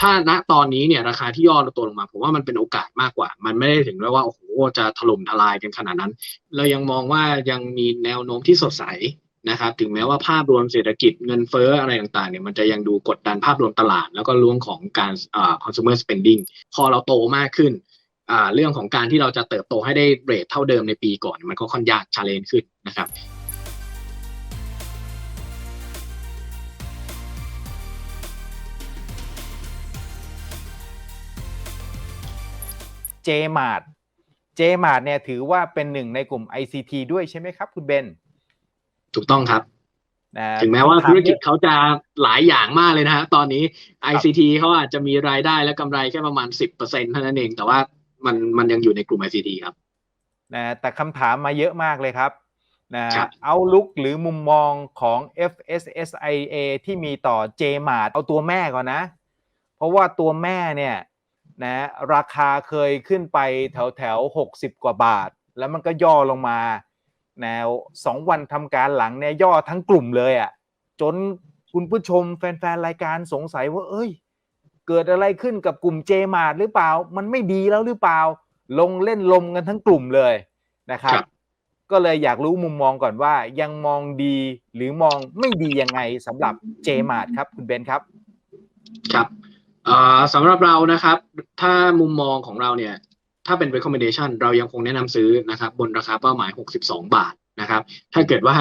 ถ้าณตอนนี้เนี่ยราคาที่ย่อตัวลงมาผมว่ามันเป็นโอกาสมากกว่า มันไม่ได้ถึงกับว่าโอ้โหจะถล่มทลายกันขนาดนั้น เรายังมองว่ายังมีแนวโน้มที่สดใสนะครับถึงแม้ว่าภาพรวมเศรษฐกิจเงินเฟ้ออะไรต่างๆเนี่ยมันจะยังดูกดดันภาพรวมตลาด แล้วก็เรื่องของการอ่า consumer spending พอเราโตมากขึ้นอ่าเรื่องของการที่เราจะเติบโตให้ได้เรทเท่าเดิมในปีก่อน มันก็ค่อนยากชาเลนจ์ขึ้นนะครับ เจมาร์เจมาร์เนี่ยถือว่าเป็นหนึ่งในกลุ่ม ICT ด้วยใช่ไหมครับ คุณเบน ถูกต้องครับนะถึงแม้ว่าคำถธุรกิจเยอะเขาจะหลายอย่างมากเลยนะฮะตอนนี้ ICT เขาอาจจะมีรายได้และกำไรแค่ประมาณ 10%เท่านั้นเอง แต่ว่ามันมันยังอยู่ในกลุ่ม ICT ครับนะแต่คำถามมาเยอะมากเลยครับนะครับเอาลุกหรือมุมมองของ FSSIA ที่มีต่อ JMart เอาตัวแม่ก่อนนะ เพราะว่าตัวแม่เนี่ย นะราคาเคยขึ้นไปแถวแถวหกสิบกว่าบาท แล้วมันก็ย่อลงมาแนวสองวันทำการหลังเนี่ยย่อทั้งกลุ่มเลยอะ่ะจนคุณผู้ชมแฟนๆ รายการสงสัยว่า เอ้ย เกิดอะไรขึ้นกับกลุ่มเจมาร์หรือเปล่า มันไม่ดีแล้วหรือเปล่า ลงเล่นลมกันทั้งกลุ่มเลยนะครับครับ ก็เลยอยากรู้มุมมองก่อนว่า ยังมองดีหรือมองไม่ดียังไงสำหรับเจมาร์ครับ คุณเบนครับ ครับเอ่อ สำหรับเรานะครับ ถ้ามุมมองของเราเนี่ย ถ้าเป็น recommendation เรายังคงแนะนำซื้อนะครับ บนราคาเป้าหมาย 62 บาทนะครับ ถ้าเกิดว่า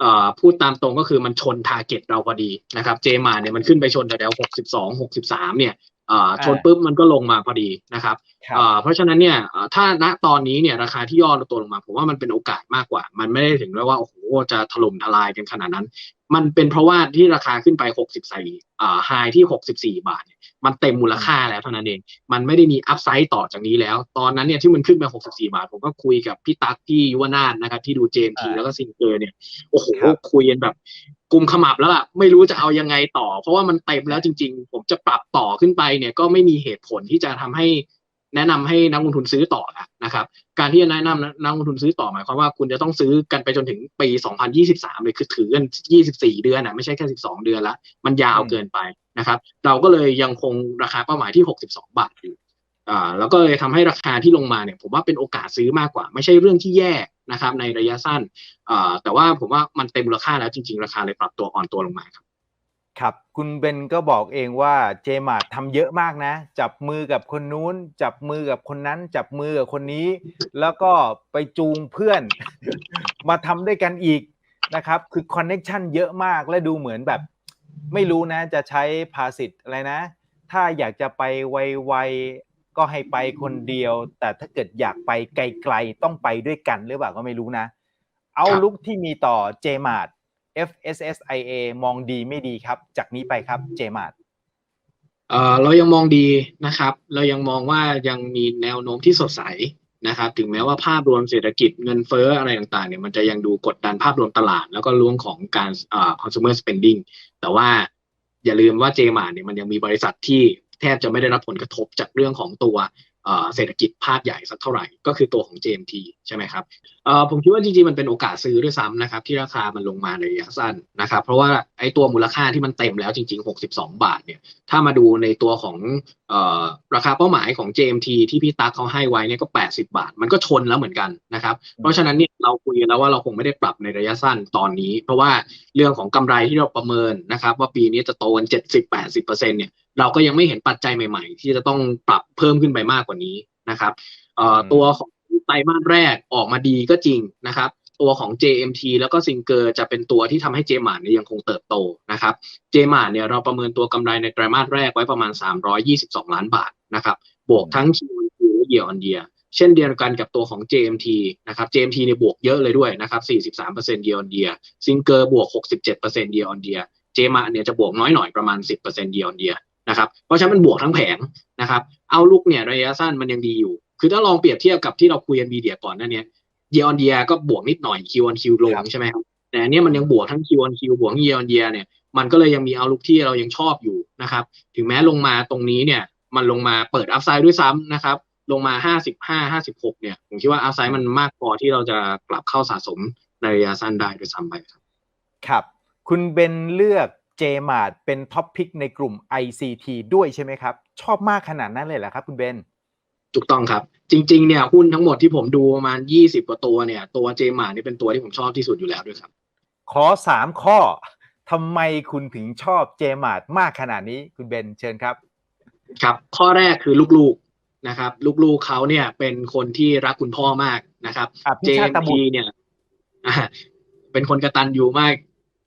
เอ่อพูดตามตรงก็คือมันชน target เราพอดีนะครับเจมาเนี่ยมันขึ้นไปชนแถวๆ62 63 เนี่ยเอ่อชนปุ๊บมันก็ลงมาพอดีนะครับครับเอ่อเพราะฉะนั้นเนี่ยเอ่อถ้าณตอนนี้เนี่ยราคาที่ย่อตัวลงมาผมว่ามันเป็นโอกาสมากกว่า มันไม่ได้ถึงกับว่าโอ้โหจะถล่มทลายกันขนาดนั้น มันเป็นเพราะว่าที่ราคาขึ้นไป 64อ่าไฮที่ 64 บาทเนี่ยมันเต็มมูลค่าแล้วเท่านั้นเอง มันไม่ได้มีอัพไซต์ต่อจากนี้แล้ว ตอนนั้นเนี่ยที่มันขึ้นไป 64 บาท ผมก็คุยกับพี่ตั๊กที่ยุวนาถนะครับ ที่ดูเจมทีอ่าแล้วก็ซิงเกอร์เนี่ย โอ้โหครับคุยกันแบบกุมขมับแล้วล่ะ ไม่รู้จะเอายังไงต่อ เพราะว่ามันเต็มแล้วจริง ๆ ผมจะปรับต่อขึ้นไปเนี่ยก็ไม่มีเหตุผลที่จะทำให้ แนะนำให้นักลงทุนซื้อต่อละนะครับ การที่จะแนะนำนักลงทุนซื้อต่อหมายความว่าคุณจะต้องซื้อกันไปจนถึงปี 2023 เลยคือถือกัน 24 เดือนนะไม่ใช่แค่ 12 เดือนละ มันยาวเกินไปนะครับ เราก็เลยยังคงราคาเป้าหมายที่ 62 บาทอยู่อ่าแล้วก็เลยทำให้ราคาที่ลงมาเนี่ยผมว่าเป็นโอกาสซื้อมากกว่า ไม่ใช่เรื่องที่แย่นะครับในระยะสั้นอ่าแต่ว่าผมว่ามันเต็มมูลค่าแล้วจริง ๆ ราคาเลยปรับตัวอ่อนตัวลงมาครับ ครับ คุณเบนก็บอกเองว่าเจมาร์ทำเยอะมากนะ จับมือกับคนนู้น จับมือกับคนนั้น จับมือกับคนนี้ แล้วก็ไปจูงเพื่อน มาทำด้วยกันอีกนะครับ คือคอนเน็ชันเยอะมากและดูเหมือนแบบ ไม่รู้นะ จะใช้ภาษิตอะไรนะ ถ้าอยากจะไปไวๆก็ให้ไปคนเดียว แต่ถ้าเกิดอยากไปไกลๆต้องไปด้วยกันหรือเปล่าก็ไม่รู้นะ เอาครับลุกที่มีต่อ JMart FSSIA มองดีไม่ดีครับ จากนี้ไปครับ JMart เอ่อเรายังมองดีนะครับ เรายังมองว่ายังมีแนวโน้มที่สดใสนะครับ ถึงแม้ว่าภาพรวมเศรษฐกิจเงินเฟ้ออะไรต่างๆเนี่ยมันจะยังดูกดดันภาพรวมตลาด แล้วก็เรื่องของการอ consumer spending แต่ว่าอย่าลืมว่าเจมาร์เนี่ยมันยังมีบริษัทที่แทบจะไม่ได้รับผลกระทบจากเรื่องของตัว เอ่อเศรษฐกิจภาคใหญ่สักเท่าไหร่ก็คือตัวของ JMT ใช่ไหมครับเอ่อผมคิดว่าจริงๆมันเป็นโอกาสซื้อด้วยซ้ำนะครับที่ราคามันลงมาในระยะสั้นนะครับเพราะว่าไอ้ตัวมูลค่าที่มันเต็มแล้วจริง ๆ 62 บาทเนี่ยถ้ามาดูในตัวของเอ่อราคาเป้าหมายของ JMT ที่พี่ตั๊กเขาให้ไว้เนี่ยก็ 80 บาท มันก็ชนแล้วเหมือนกันนะครับเพราะฉะนั้นเนี่ยเราคุยกันแล้วว่าเราคงไม่ได้ปรับในระยะสั้นตอนนี้ เพราะว่าเรื่องของกำไรที่เราประเมินนะครับว่าปีนี้จะโตกัน70-80%เนี่ย เราก็ยังไม่เห็นปัจจัยใหม่ ๆ ที่จะต้องปรับเพิ่มขึ้นไปมากกว่านี้นะครับเอ่ออืมตัวของไตรมาสแรกออกมาดีก็จริงนะครับ ตัวของ JMT แล้วก็ซิงเกอร์จะเป็นตัวที่ทำให้เจมาร์เนี่ยยังคงเติบโตนะครับเจมาร์เนี่ยเราประเมินตัวกำไรในไตรมาสแรกไว้ประมาณ 322 ล้านบาทนะครับบวกทั้ง Q on Q และ Year on Year เช่นเดียวกันกับตัวของ JMT นะครับ JMT เนี่ยบวกเยอะเลยด้วยนะครับ 43% Year on Year ซิงเกอร์บวก 67% Year on Year เจมาร์เนี่ยจะบวกน้อยหน่อยประมาณ 10% Year on Year นะครับเพราะฉะนั้นมันบวกทั้งแผงนะครับเอาลุกเนี่ยระยะสั้นมันยังดีอยู่ คือถ้าลองเปรียบเทียบกับที่เราคุยกันวีเดียก่อนหนั่นเนี่ย year on year ก็บวกนิดหน่อย Q on Q ลงครับใช่ไหมครับแต่อันเนี้ยมันยังบวกทั้ง Q on Q บวกทั้ง year on year เนี่ยมันก็เลยยังมีเอาลุกที่เรายังชอบอยู่นะครับถึงแม้ลงมาตรงนี้เนี่ยมันลงมาเปิดอัพไซด์ด้วยซ้ำนะครับลงมา 55 56 เนี่ย ผมคิดว่าอัพไซด์มันมากพอที่เราจะกลับเข้าสะสมในระยะสั้นได้ด้วยซ้ำไปครับ ครับ คุณเบนเลือก JMart เป็นท็อปพิกในกลุ่ม ICT ด้วยใช่ไหมครับ ชอบมากขนาดนั้นเลยเหรอครับ คุณเบนถูกต้องครับ จริงๆเนี่ยหุ้นทั้งหมดที่ผมดูประมาณยี่สิบกว่าตัวเนี่ย ตัวเจมานี่เป็นตัวที่ผมชอบที่สุดอยู่แล้วด้วยครับ ขอสามข้อทำไมคุณถึงชอบ JMart มากขนาดนี้คุณเบนเชิญครับ ครับ ข้อแรกคือลูกๆนะครับ ลูกๆเขาเนี่ยเป็นคนที่รักคุณพ่อมากนะครับอะพี่ชาติตบุต JMT รเนี่ยอ่าเป็นคนกระตันยูมาก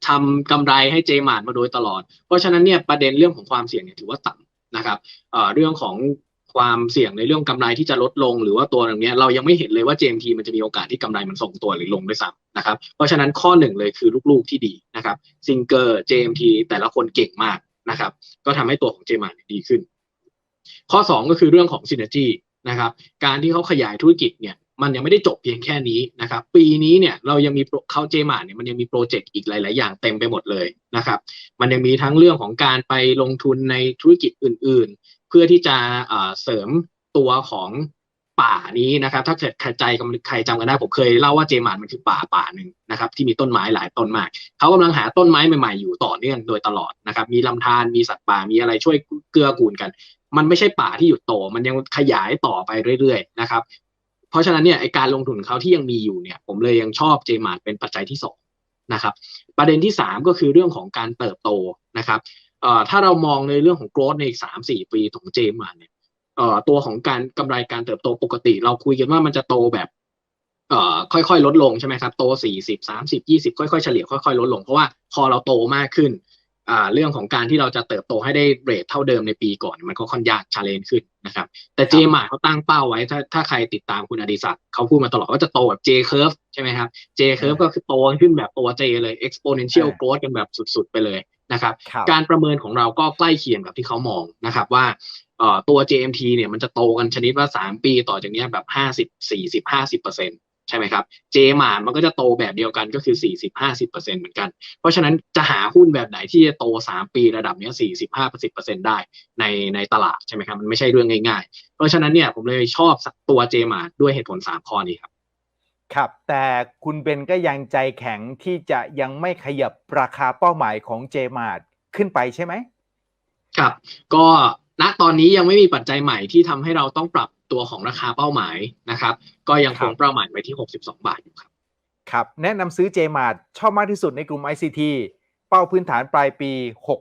ทำกำไรให้เจมาร์มาโดยตลอด เพราะฉะนั้นเนี่ยประเด็นเรื่องของความเสี่ยงเนี่ยถือว่าต่ำนะครับเรื่องของความเสี่ยงในเรื่องกำไรที่จะลดลงหรือว่าตัวตรงเนี้ยเรายังไม่เห็นเลยว่า JMT มันจะมีโอกาสที่กำไรมันส่งตัวหรือลงด้วยซ้ำนะครับเพราะฉะนั้นข้อหนึ่งเลยคือลูกๆที่ดีนะครับซิงเกอร์ JMT แต่ละคนเก่งมากนะครับก็ทำให้ตัวของเจมาร์ดีขึ้น ข้อ 2 ก็คือเรื่องของ synergy นะครับการที่เขาขยายธุรกิจเนี่ย มันยังไม่ได้จบเพียงแค่นี้นะครับ ปีนี้เนี่ยเรายังมีเขาเจมาเนี่ยมันยังมีโปรเจกต์อีกหลาย ๆ อย่างเต็มไปหมดเลยนะครับ มันยังมีทั้งเรื่องของการไปลงทุนในธุรกิจอื่น ๆ เพื่อที่จะเสริมตัวของป่านี้นะครับ ถ้าเกิดใครใจำใครจำกันได้ผมเคยเล่าว่าเจมาร์มันคือป่าป่าหนึ่งนะครับที่มีต้นไม้หลายต้นมากเขากำลังหาต้นไม้ใหม่ๆอยู่ต่อเนื่องโดยตลอดนะครับ มีลำธารมีสัตว์ป่ามีอะไรช่วยเกื้อกูลกัน มันไม่ใช่ป่าที่หยุดโต มันยังขยายต่อไปเรื่อยๆนะครับ เพราะฉะนั้นเนี่ยไอการลงทุนเขาที่ยังมีอยู่เนี่ยผมเลยยังชอบเจมาร์เป็นปัจจัยที่สองนะครับประเด็นที่สามก็คือเรื่องของการเติบโตนะครับถ้าเรามองในเรื่องของ growth ในสามสี่ปีของเจมาร์เนี่ยตัวของการกำไรการเติบโตปกติเราคุยกันว่ามันจะโตแบบค่อยๆลดลงใช่ไหมครับโตสี่สิบสามสิบยี่สิบค่อยๆเฉลี่ยค่อยๆลดลงเพราะว่าพอเราโตมากขึ้น เรื่องของการที่เราจะเติบโตให้ได้เรทเท่าเดิมในปีก่อน มันก็ค่อนยากชาเลนขึ้นนะครับ แต่เจมาเขาตั้งเป้าไว้ถ้าถ้าใครติดตามคุณอดิศักดิ์เขาพูดมาตลอดว่าจะโตแบบ J curve ใช่ไหมครับ J curve ก็คือโตขึ้นแบบตัว J เลย exponential อ่า growth กันแบบสุดๆ ไปเลยนะครับครับ การประเมินของเราก็ใกล้เคียงกับที่เขามองนะครับว่าเอ่อตัว JMT เนี่ยมันจะโตกันชนิดว่า 3 ปีต่อจากเนี้ยแบบ 50 40 50เปอร์เซ็นต์ ใช่ไหมครับ J มามันก็จะโตแบบเดียวกันก็คือ 40 50เปอร์เซ็นต์เหมือนกัน เพราะฉะนั้นจะหาหุ้นแบบไหนที่จะโต 3 ปีระดับเนี้ย45 10เปอร์เซ็นต์ได้ในในตลาดใช่ไหมครับ มันไม่ใช่เรื่องง่ายๆ เพราะฉะนั้นเนี่ยผมเลยชอบตัว J มาด้วยเหตุผล 3 ข้อนี้ครับ ครับ แต่คุณเบนก็ยังใจแข็งที่จะยังไม่ขยับราคาเป้าหมายของ JMart ขึ้นไปใช่ไหมครับ ก็ณตอนนี้ยังไม่มีปัจจัยใหม่ที่ทำให้เราต้องปรับ ตัวของราคาเป้าหมายนะครับ ก็ยังคงเป้าหมายไว้ที่ 62 บาทอยู่ครับครับ แนะนำซื้อ JMart ชอบมากที่สุดในกลุ่ม ICT เป้าพื้นฐานปลายปี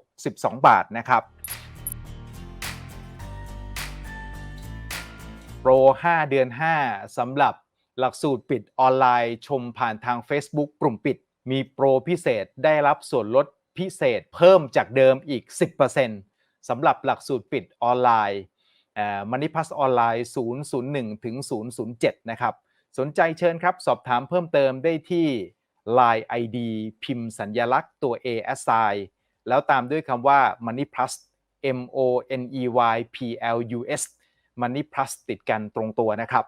62 บาทนะครับโปร 5 เดือน 5สำหรับหลักสูตรปิดออนไลน์ชมผ่านทาง Facebook กลุ่มปิด มีโปรพิเศษได้รับส่วนลดพิเศษเพิ่มจากเดิมอีก 10%สำหรับหลักสูตรปิดออนไลน์ มันนิพัสออนไลน์ 001 ถึง 007 นะครับ สนใจเชิญครับ สอบถามเพิ่มเติมได้ที่ Line ID พิมพ์สัญญลักษณ์ตัว A S I แล้วตามด้วยคำว่า Money Plus M O N E Y P L U S Money Plus ติดกันตรงตัวนะครับ